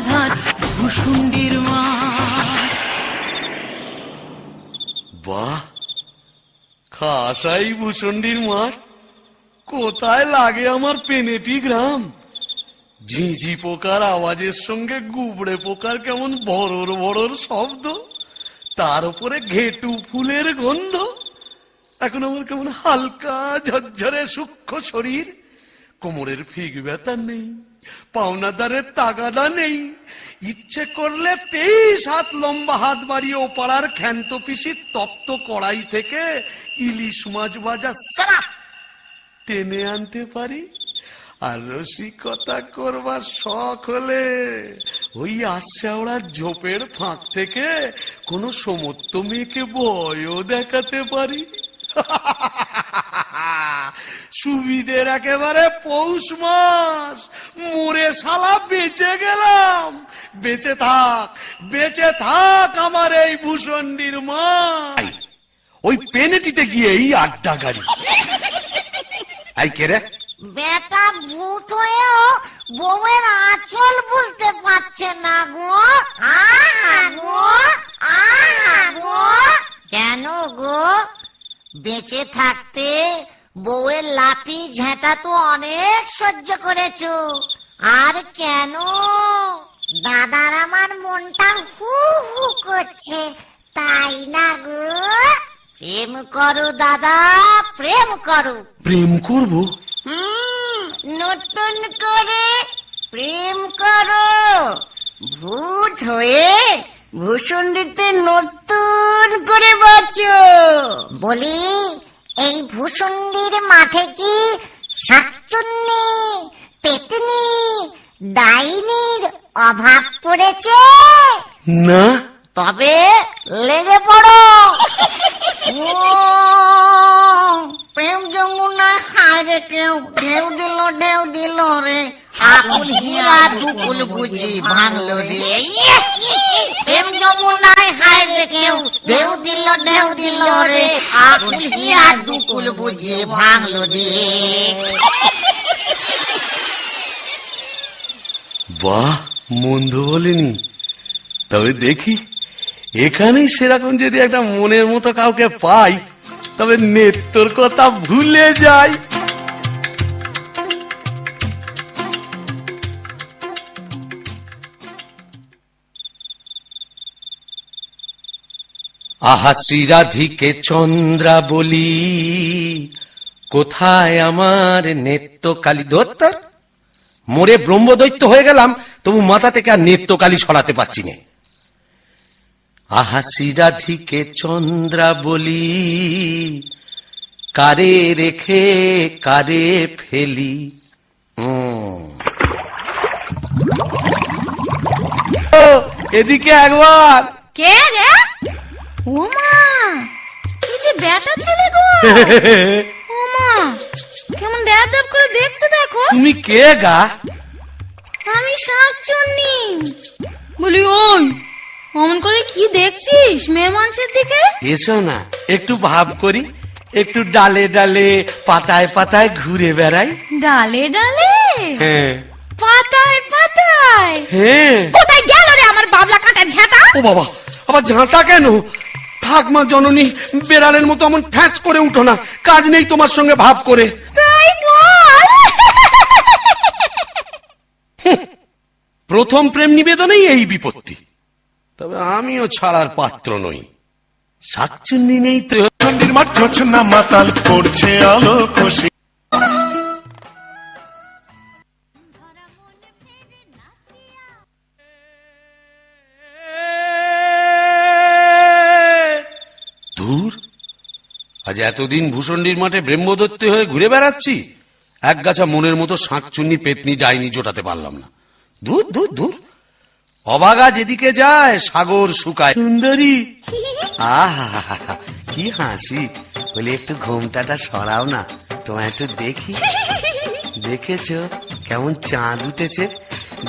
ধার ভুসুন্ডির খাসাই ভূষণ্ডির মাঠ কোথায় লাগে আমার পেনেটি গ্রাম? ঝিঝি পোকার আওয়াজের সঙ্গে গুবড়ে পোকার কেমন বড়র বড়র শব্দ? তার উপরে ঘেটু ফুলের গন্ধ? এখন আমার কেমন হালকা ঝরঝরে সূক্ষ্ম শরীর? কোমরের ফিগ ব্যথা নেই, পাওনাদারের তাগাদা নেই। ইচ্ছে করলে তেইশ হাত লম্বা হাত বাড়িয়ে ও পাড়ার ক্ষান্ত পিসির তপ্ত কড়াই থেকে ইলিশ মাছ ভাজা সারা টেনে আনতে পারি। আর রসিকতা করবার শখ হলে ওই আশাওড়া ঝোপের ফাঁক থেকে কোনো সমত্ত মেয়েকে বয়ও দেখাতে পারি। সুবিধের একেবারে পৌষ মাস। মোরে শালা বেঁচে গেলাম। বেঁচে থাক বেঁচে থাক আমার এই ভূষণ্ডির মা। ওই পেনেটিতে গিয়ে এই আড্ডা গাড়ি। আই কে রে? বেটা ভূত হয়েও বউয়ের আঁচল বলতে পারছে না গো। গো। কেন গো? বেঁচে থাকতে বউয়ের লাঠি ঝেঁটা তো অনেক সহ্য করেছ। আর কেন? দাদার আমার মনটা হু হু করছে তাই না গো? প্রেম করো দাদা প্রেম করো। প্রেম করব? নতুন করে প্রেম করো। ভূত হয়ে ভূষণ্ডিতে নতুন করে বাঁচো বলি এই ভূষণ্ডির মাঠে কি শাকচুন্নি পেতনি ডাইনির অভাব পড়েছে? না। তবে লেগে পড়ো। প্রেম যমুনা হায় রে কেউ ঢেউ দিল ঢেউ দিল রে। আকুল হীরা দুকুল বুঝি ভাঙলো রে। প্রেম যমুনায় হারে কেউ, ঢেউ দিল দিল রে। আকুল দুকুল বুঝি ভাঙলো রে। বাহ, মন্দ বলেনি। তবে দেখি, এখানেই সেরকম যদি একটা মনের মতো কাউকে পাই, তবে নেত্তর কথা ভুলে যাই। আহা শ্রীরাধিকে চন্দ্রা বলি, কোথায় আমার নেত্য কালী? দত্তর, মোরে ব্রহ্মদৈত্য হয়ে গেলাম, তবু মাথা থেকে আর নেত্যকালী সরাতে পারছি না। আহা শ্রীরাধিকে চন্দ্রা বলি, কারে রেখে কারে ফেলি? এদিকে একবার। কে রে? ওমা কি যে বেটা ছেলে গো। ওমা কেমন ড্যাব ড্যাব করে দেখছ দেখো। তুমি কে গা? আমি শাকচুন্নি। বলি ওই অমন করে কি দেখছিস মেয়ে মানুষের দিকে? এসো না একটু ভাব করি একটু ডালে ডালে পাতায় পাতায় ঘুরে বেড়াই। ডালে ডালে? হ্যাঁ। পাতায় পাতায়? হ্যাঁ। কোথায় গেল রে আমার বাবলা কাটা ঝাঁটা? ও বাবা আবার ঝাঁটা কেন? থাক মা জননী বেড়ালের মতো এমন ফ্যাচ করে উঠো না। কাজ নেই তোমার সঙ্গে ভাব করে। তাই বল। প্রথম প্রেম নিবেদনেই এই বিপত্তি। তবে আমিও ছাড়ার পাত্র নই। শাকচুন্নি নেই তো মাঠ মাতাল করছে আলো খুশি। আজ এতদিন ভূষণ্ডির মাঠে ব্রহ্মদত্ত হয়ে ঘুরে বেড়াচ্ছি। এক গাছা মনের মতো শাঁকচুন্নি পেতনি ডাইনি জোটাতে পারলাম না। দূর দূর দূর। অবাগা যেদিকে যায়, সাগর শুকায়। সুন্দরী। আহা কি হাসি। বলি, একটু ঘোমটাটা সরাও না, তোমায় একটু দেখি। দেখেছ? কেমন চাঁদ উঠেছে।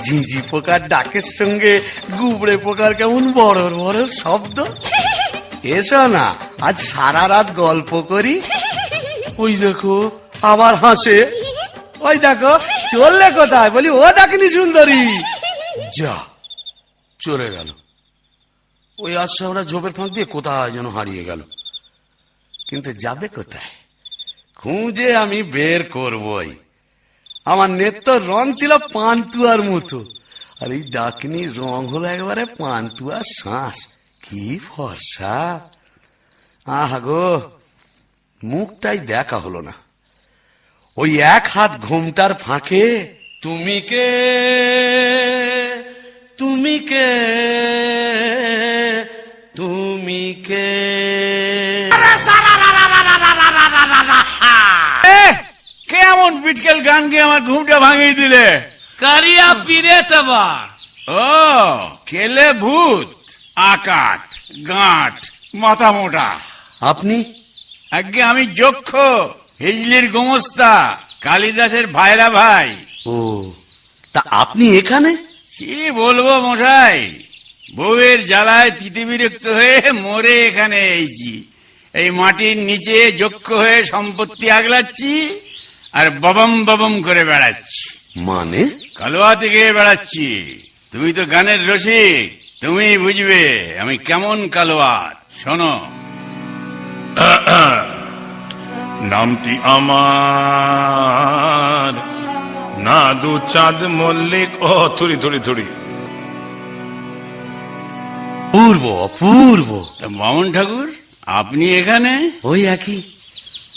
ঝিঝি পোকার ডাকের সঙ্গে, গুবড়ে পোকার কেমন বড় বড় শব্দ। এসো না, আজ সারা রাত গল্প করি। ওই দেখো আবার হাসে। ওই দেখো, চললে কোথায়? বলি, ও ডাকিনি সুন্দরী। যা, চলে গেল। ওই আশাওরা ঝোপের ফাঁক দিয়ে কোথায় যেন হারিয়ে গেল। কিন্তু যাবে কোথায়? খুঁজে আমি বের করবই। আমার নেত্য রং ছিল পান্তুয়ার মতো। আর এই ডাকিনীর রং হলো একবারে পান্তুয়ার শ্বাস কি ফর্সা? আহা গো মুখটাই দেখা হলো না। ওই এক হাত ঘুমটার ফাঁকে তুমি কে? তুমি কে? তুমি কে? কেমন বিটকেল গান গিয়ে আমার ঘুমটা ভাঙিয়ে দিলে? কারিয়া পিরে তবা ও কেলে ভূত? আকাট গাঁট মাথা মোটা আপনি? আগে আমি যক্ষ হিজলির গোমস্তা কালিদাসের ভাইরা ভাই। ও তা আপনি এখানে? কি বলব মশাই? বউয়ের জ্বালায় তিতে বিরক্ত হয়ে মরে এখানে এইছি। এই মাটির নিচে যক্ষ হয়ে সম্পত্তি আগলাচ্ছি আর ববম ববম করে বেড়াচ্ছি। মানে? কালোয়া থেকে বেড়াচ্ছি। তুমি তো গানের রসিক। তুমি বুঝবে আমি কেমন কালোয়ার শোনো। নামটি আমার। না দু চাঁদ মল্লিক। ও থুড়ি থুড়ি থুড়ি পূর্ব অপূর্ব। মামন ঠাকুর আপনি এখানে? ওই একই।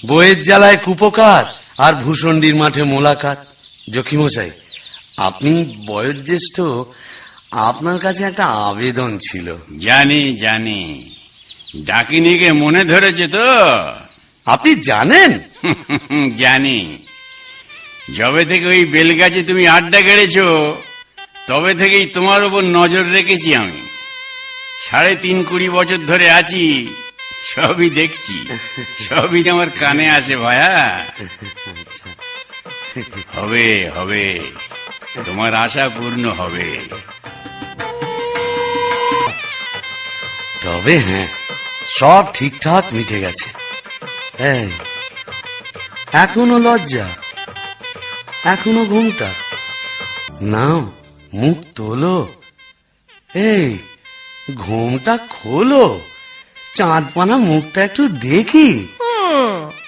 বইয়ের জ্বালায় কুপকাত আর ভূষণ্ডির মাঠে মোলাকাত। জখিমশাই আপনি বয়োজ্যেষ্ঠ আপনার কাছে একটা আবেদন ছিল। জানি জানি। ডাকিনিকে মনে ধরেছে তো। আপনি জানেন? জানি। যবে থেকে ওই বেলগাছে তুমি আড্ডা গেড়েছো তবে থেকেই তোমার উপর নজর রেখেছি আমি। সাড়ে তিন কুড়ি বছর ধরে আছি সবই দেখছি। সবই আমার কানে আসে ভায়া। হবে হবে। তোমার আশা পূর্ণ হবে। তবে হ্যাঁ সব ঠিকঠাক মিটে গেছে। হ্যাঁ এখনও লজ্জা, এখনও ঘুমটা নাও মুখ তোলো, এই, ঘুমটা খোলো, চাঁদপানা মুখটা একটু দেখি।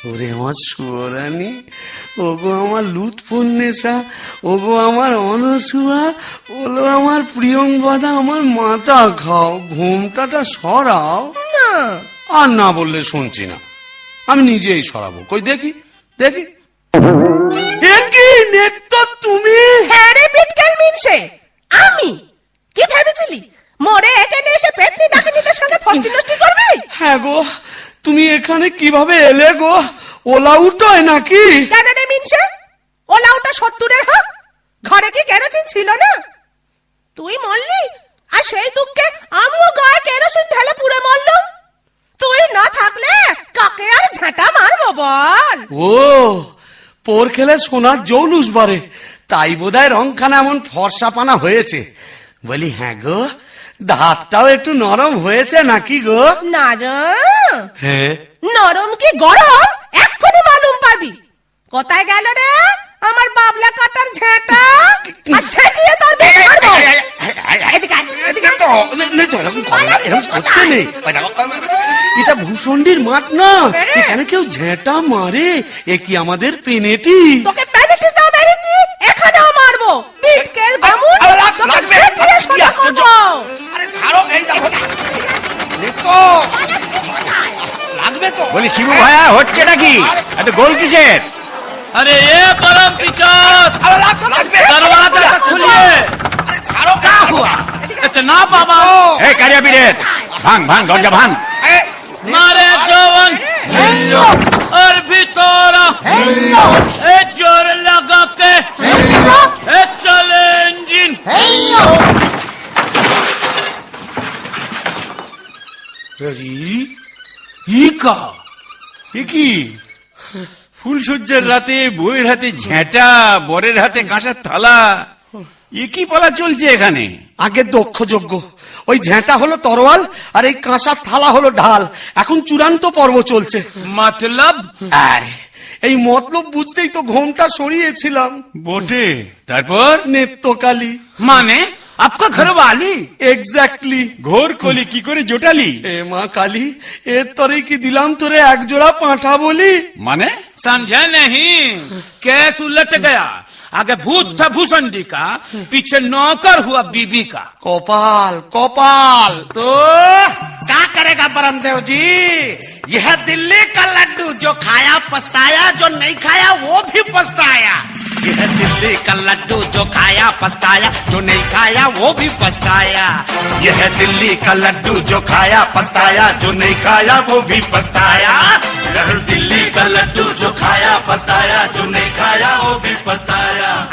ওরে আমার সুরানি ওগো আমার লুৎফুন্নেশা ওগো আমার অনসুয়া ওলো আমার প্রিয়ঙ্গদা আমার মাথা খাও ঘুমটাটা সরাও। আর না বললে শুনছি না। আমি নিজেই সরাবো। কই দেখি দেখি। এ কি তুমি? হ্যাঁ রে বিটকেল মিনসে। আমি? কি ভেবেছিলি? মরে এখানে এসে পেতনি ডাকিনিদের সঙ্গে ফষ্টি নষ্টি করবি? হ্যাঁ গো তুমি এখানে কীভাবে এলে গো? ওলা উঠোয় নাকি? কেন রে মিনসে? ওলা ওটা সত্তরের হোক। ঘরে কি কেরোসিন ছিল না? তুই মরলি? আর সেই দুঃখে আমিও গায়ে কেরোসিন ঢেলে পুড়ে মরলুম তুই না থাকলে কাকে আর ঝাঁটা মারবো বল? ও পোর খেলে সোনার জৌলুস বারে তাই বোধহয় রংখানা এমন ফর্সা পানা হয়েছে। বলি হ্যাঁ গো দাঁতটাও একটু নরম হয়েছে নাকি গো? নরম? হ্যাঁ। নরম কি গরম? এক্ষুনি মালুম পাবি। কোথায় গেল রে? আমার বাবলা কাটার ঝেঁটা। আর ঝেঁটিয়ে তোর বেশ মারবো। এটা ভূষণ্ডির মাঠ না। এখানে কেউ ঝেঁটা মারে। এ কি আমাদের পেনেটি? তোকে বলি শিবু ভাইয়া হচ্ছে নাকি এত গোল কিসের अरे ये परम पिचास दरवाजा तो खोलिए क्या हुआ इतना बाबा এই কারিয়া বিরেত ভাঙ ভাঙ দরজা ভাঙ मारे जवन और भीतरा ए जोर लगा के ए चले इंजिन ই কা? এ কি? ফুলসজ্জার রাতে বইয়ের হাতে ঝ্যাঁটা বরের হাতে কাঁসার থালা। এ কি পালা চলছে এখানে? আগে দক্ষ যজ্ঞ ওই ঝ্যাঁটা হলো তরোয়াল আর এই কাঁসার থালা হলো ঢাল। এখন চূড়ান্ত পর্ব চলছে। মাতলাব? আয় এই মতলব বুঝতেই তো ঘোমটা সরিয়েছিলাম। বটে তারপর? নেত্যকালী মানে? आपका घर वाली এক্স্যাক্টলি ঘোর কলি কি করে জোটালি এ মা কালী এর তরে কি দিলাম তোরে এক জোড়া পাঁঠা বলি মানে समझे नहीं केस उलट गया आगे भूत था भूषणी का पीछे नौकर हुआ बीबी का কপাল কপাল तो क्या करेगा परमदेव जी यह दिल्ली का लड्डू जो खाया पछताया जो नहीं खाया वो भी पछताया यह दिल्ली का लड्डू जो खाया, पछताया, जो नहीं खाया, वो भी पछताया। यह दिल्ली का लड्डू जो खाया, पछताया, जो नहीं खाया, वो भी पछताया। यह दिल्ली का लड्डू जो खाया, पछताया, जो नहीं खाया, वो भी पछताया।